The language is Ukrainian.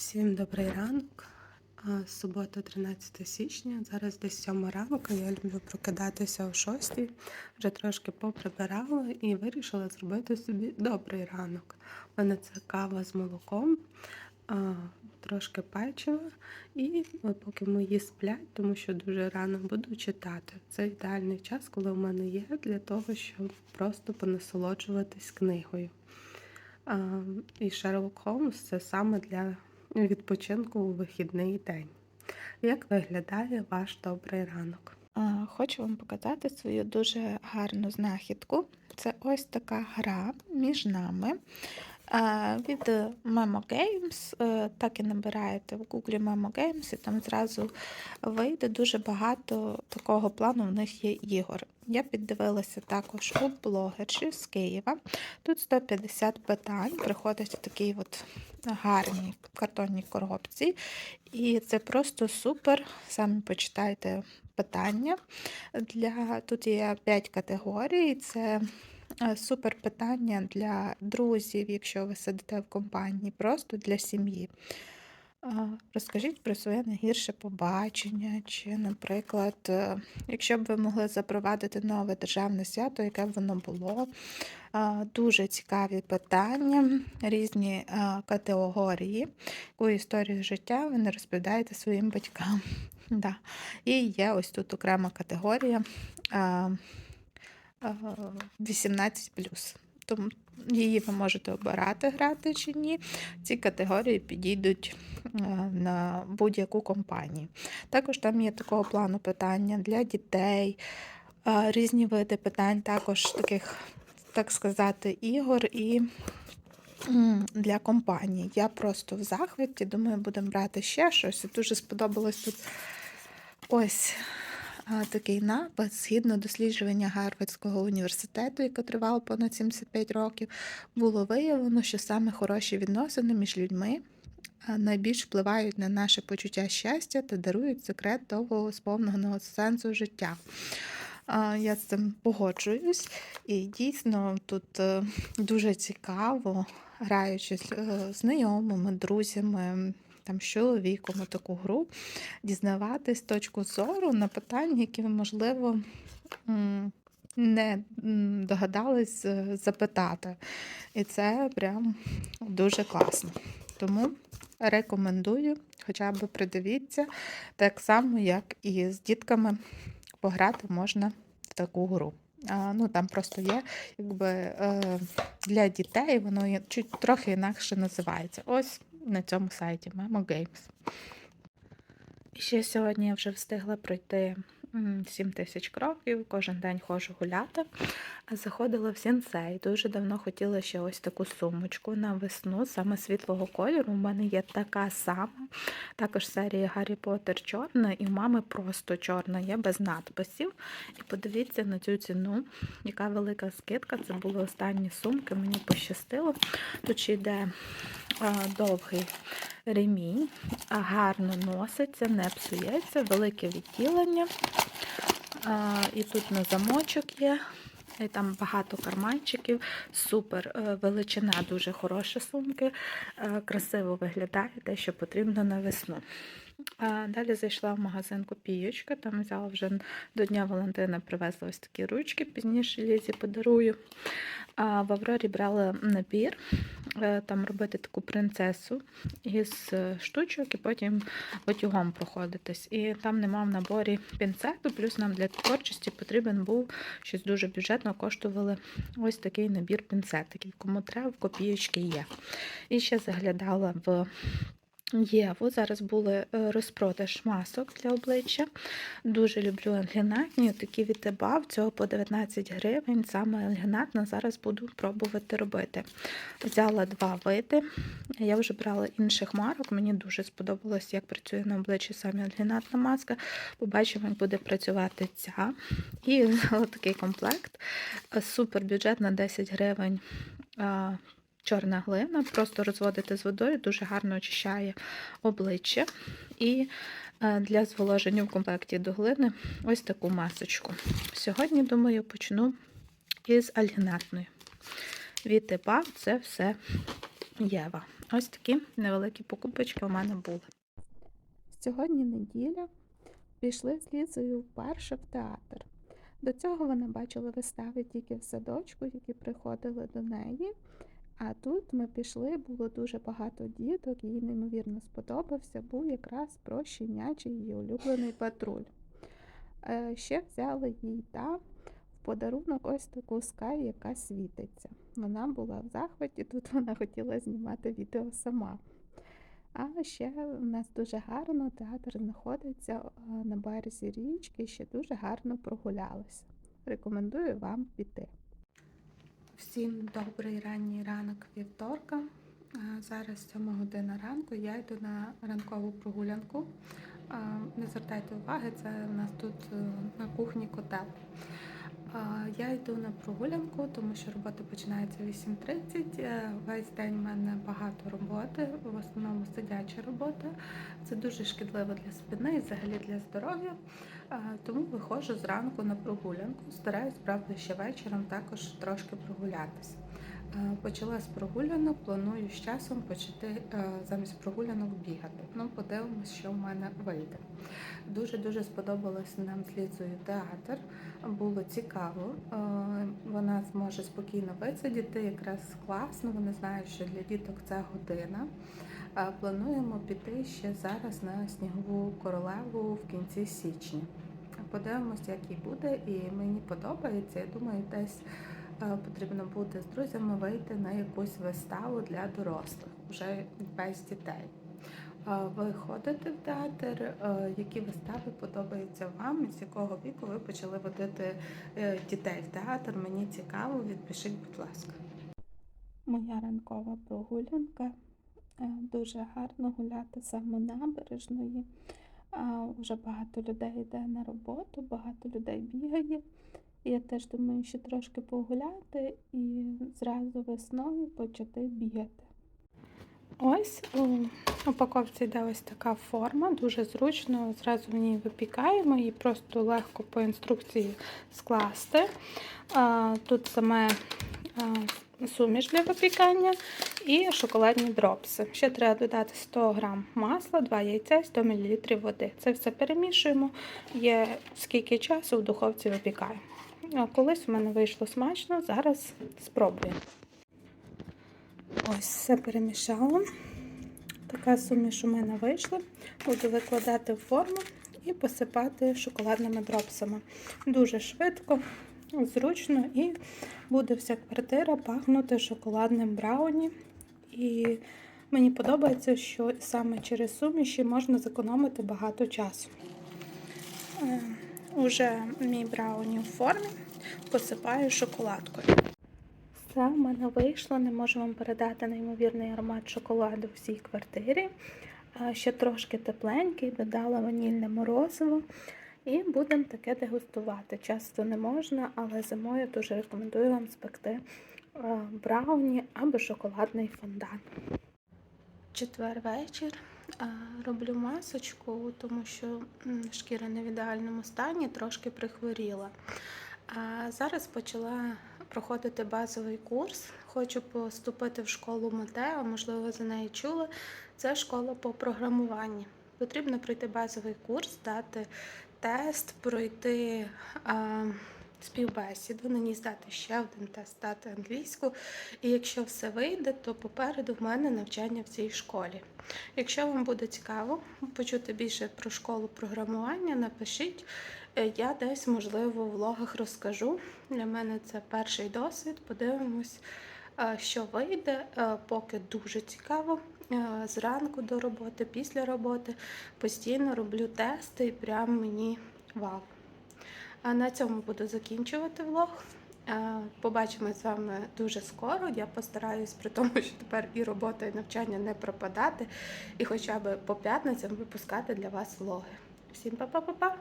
Всім добрий ранок. Субота, 13 січня. Зараз десь 7 ранку. Я люблю прокидатися о 6. Вже трошки поприбирала і вирішила зробити собі добрий ранок. У мене це кава з молоком, трошки печива. І поки мої сплять, тому що дуже рано буду читати. Це ідеальний час, коли у мене є для того, щоб просто понасолоджуватись книгою. І Шерлок Холмс це саме для відпочинку у вихідний день. Як виглядає ваш добрий ранок? Хочу вам показати свою дуже гарну знахідку. Це ось така гра між нами. Від Memo Games. Е, Так і набираєте в Google Memo Games, і там зразу вийде дуже багато такого плану. В них є ігор. Я піддивилася також у блогерші з Києва. Тут 150 питань. Приходять в такій от гарній картонній коробці. І це просто супер. Самі почитайте питання. Для... Тут є 5 категорій. Це е, супер питання для друзів, якщо ви сидите в компанії, просто для сім'ї. Розкажіть про своє найгірше побачення, чи, наприклад, е, якщо б ви могли запровадити нове державне свято, яке б воно було. Дуже цікаві питання, різні категорії, яку історію життя ви не розповідаєте своїм батькам. Да. І є ось тут окрема категорія а, а, 18 Тому її ви можете обирати, грати чи ні. Ці категорії підійдуть е, на будь-яку компанію. Також там є такого плану питання для дітей, е, різні види питань, також таких, так сказати, ігор і для компаній. Я просто в захваті, думаю, будемо брати ще щось. Дуже сподобалось тут ось такий напис. Згідно дослідження Гарвардського університету, яке тривало понад 75 років, було виявлено, що саме хороші відносини між людьми найбільш впливають на наше почуття щастя та дарують секрет довгого сповненого сенсу життя. Я з цим погоджуюсь, і дійсно тут е, дуже цікаво, граючи з е, знайомими, друзями, там, з чоловіком таку гру, дізнаватись точку зору на питання, які ви, можливо, не догадались е, запитати. І це прям дуже класно. Тому рекомендую, хоча б придивіться, так само, як і з дітками пограти можна в таку гру. Ну, там просто є якби, е, для дітей, воно є, чуть трохи інакше називається. Ось на цьому сайті Memo Games. І ще сьогодні я вже встигла пройти 7 тисяч кроків, кожен день ходжу гуляти. Заходила в сінсей. Дуже давно хотіла ще ось таку сумочку на весну, саме світлого кольору. У мене є така сама. Також серія Гаррі Поттер чорна, і у мами просто чорна, є без надписів. І подивіться на цю ціну, яка велика скидка. Це були останні сумки, мені пощастило. Тут ще йде довгий ремінь, гарно носиться, не псується, велике відділення. І тут на замочок є. І там багато карманчиків, супер е, величина, дуже хороші сумки, е, красиво виглядає те, що потрібно на весну. Далі зайшла в магазин Копієчка, там взяла вже до Дня Валентина, привезла ось такі ручки, пізніше Лізі подарую. А в Аврорі брала набір, е, там робити таку принцесу із е, штучок і потім потягом проходитись. І там нема в наборі пінцету, плюс нам для творчості потрібен був щось дуже бюджетно, коштували ось такий набір пінцетиків. Кому треба, в копієчки є. І ще заглядала в Єву. Зараз були е, розпродаж масок для обличчя. Дуже люблю альгінатні. Такі від Ебав, цього по 19 гривень. Саме альгінатна зараз буду пробувати робити. Взяла два види. Я вже брала інших марок. Мені дуже сподобалось, як працює на обличчі саме альгінатна маска. Побачимо, як буде працювати ця. І взяла такий комплект. Супер бюджет на 10 гривень. Чорна глина, просто розводити з водою, дуже гарно очищає обличчя. І е, для зволоження в комплекті до глини ось таку масочку. Сьогодні, думаю, почну із альгінатної. Від ЕПА це все Єва. Ось такі невеликі покупочки у мене були. Сьогодні неділя. Пішли з Лізою вперше в театр. До цього вона бачила вистави тільки в садочку, які приходили до неї. А тут ми пішли, було дуже багато діток, їй неймовірно сподобався, був якраз про щенячий її улюблений патруль. Е, Ще взяли їй там в подарунок ось таку скай, яка світиться. Вона була в захваті, тут вона хотіла знімати відео сама. А ще у нас дуже гарно театр знаходиться е, на березі річки, ще дуже гарно прогулялися. Рекомендую вам піти. Всім добрий ранній ранок вівторка. Зараз 7 година ранку. Я йду на ранкову прогулянку. Не звертайте уваги, це у нас тут е, на кухні котел. Я йду на прогулянку, тому що робота починається о 8.30. Е, Весь день в мене багато роботи, в основному сидяча робота. Це дуже шкідливо для спини і взагалі для здоров'я. Тому виходжу зранку на прогулянку. Стараюсь, правда, ще вечором також трошки прогулятися. Е, Почала з прогулянок, планую з часом почати е, замість прогулянок бігати. Ну, подивимось, що в мене вийде. Дуже-дуже сподобалось нам з Лізою театр. Було цікаво. Е, Вона зможе спокійно висидіти, якраз класно. Вони знають, що для діток це година. Плануємо піти ще зараз на снігову королеву в кінці січня. Подивимось, як їй буде, і мені подобається. Я думаю, десь потрібно буде з друзями вийти на якусь виставу для дорослих, вже без дітей. Е, Ви ходите в театр, Е, які вистави подобаються вам, з якого віку ви почали водити е, дітей в театр? Мені цікаво, відпишіть, будь ласка. Моя ранкова прогулянка. Е, Дуже гарно гуляти саме набережною. А, Вже багато людей йде на роботу, багато людей бігає. Я теж думаю, ще трошки погуляти і зразу весною почати бігати. Ось у упаковці йде ось така форма, дуже зручно. Зразу в ній випікаємо і просто легко по інструкції скласти. Тут саме суміш для випікання і шоколадні дропси. Ще треба додати 100 г масла, 2 яйця і 100 мл води. Це все перемішуємо. Є скільки часу в духовці випікаємо. Колись у мене вийшло смачно, зараз спробуємо. Ось все перемішала. Така суміш у мене вийшла. Буду викладати в форму і посипати шоколадними дропсами. Дуже швидко, зручно і буде вся квартира пахнути шоколадним брауні. І мені подобається, що саме через суміші можна зекономити багато часу. Уже мій брауні в формі посипаю шоколадкою. Все в мене вийшло, не можу вам передати неймовірний аромат шоколаду в всій квартирі. Ще трошки тепленький, додала ванільне морозиво. І будемо таке дегустувати. Часто не можна, але зимою дуже рекомендую вам спекти брауні або шоколадний фондан. Четвер вечір. Роблю масочку, тому що шкіра не в ідеальному стані, трошки прихворіла. А зараз почала проходити базовий курс. Хочу поступити в школу Матео, можливо, за неї чули. Це школа по програмуванню. Потрібно пройти базовий курс, дати тест, пройти а, співбесіду, ній здати ще один тест, дати англійську. І якщо все вийде, то попереду в мене навчання в цій школі. Якщо вам буде цікаво почути більше про школу програмування, напишіть. Е, Я десь, можливо, в влогах розкажу. Для мене це перший досвід. Подивимось, е, що вийде. Е, Поки дуже цікаво. Зранку до роботи, після роботи постійно роблю тести і прям мені вау. А на цьому буду закінчувати влог. Е, Побачимось з вами дуже скоро. Я постараюсь, при тому, що тепер і робота, і навчання не пропадати, і хоча б по п'ятницям випускати для вас влоги. Всім па-па-па-па!